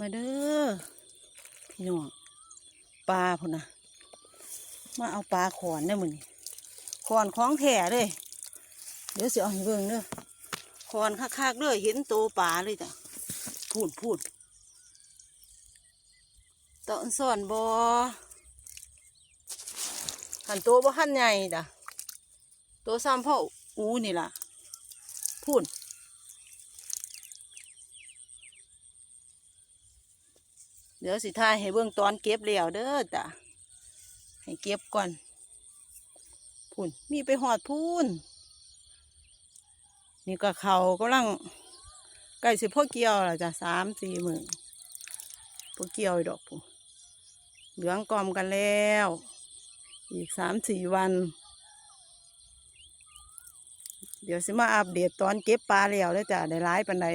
มาเด้อพี่น้องปลาพุ่นนะมาเอาปลาขอนได้มือนี่ขอนของแท้เลยเดี๋ยวสิเอาให้เบิ่งเด้อขอนคักๆเด้อเห็นโตปลาเลยจ้ะพูดพูดตอนสอนบอหันโตบ่หันใหญ่จ้ะโตซ้ำพ่ออูนี่ล่ะพูด เดี๋ยวสิทายให้เบิ่งตอนเก็บแล้วเด้อจ้ะให้เก็บก่อนพูนมีไปหอดพูนนี่ก็เขากำลังใกล้สิพ่อเกี่ยวแล้วจ้ะสามสี่หมื่นพ่อเกี่ยวดอกพูนเหลืองกลอมกันแล้ว อีกสามสี่วัน เดี๋ยวสิมาอัปเดตตอนเก็บปลาแล้วเด้อจ้ะได้ร้ายปันไหน